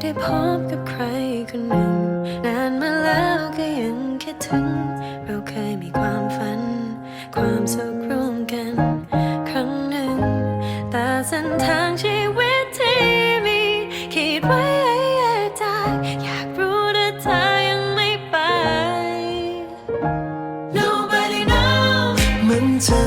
ได้พบกับใครคนหนึ่ง นานมาแล้วก็ยังคิดถึง เราเคยมีความฝัน ความสุขร่วมกัน ครั้งหนึ่ง แต่เส้นทางชีวิตที่มีคิดไว้ได้อยากรู้แต่เธอยังไม่ไป Nobody knows มันจะ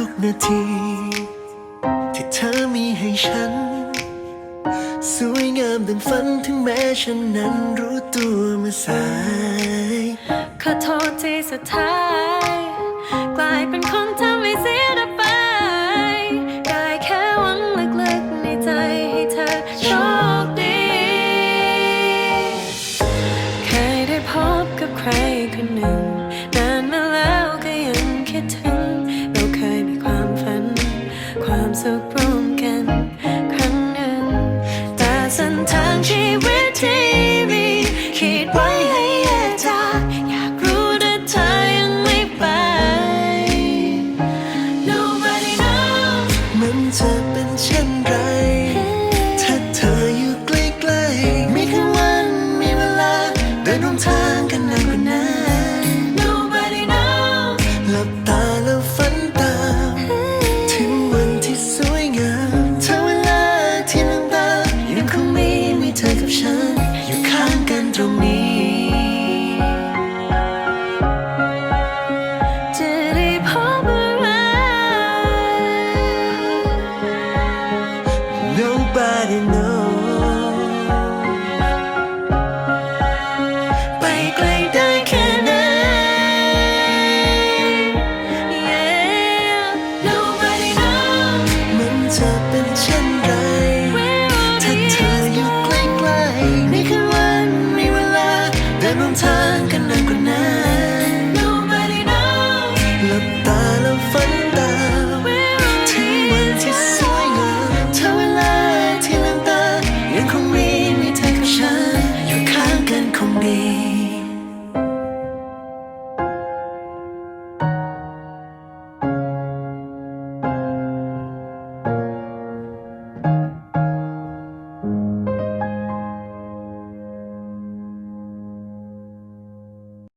ทุกนาที ที่เธอมีให้ฉัน สวยงามดังฝันถึงแม้ฉันนั้นรู้ตัวมาสาย ขอโทษที่สุดท้าย กลายเป็นคนทำให้เสียดไปไายแค่หวังลึกๆในใจให้เธอโชคดีใครได้พบกับใครคนหนึ่ง so broken. 可能 doesn't 当机会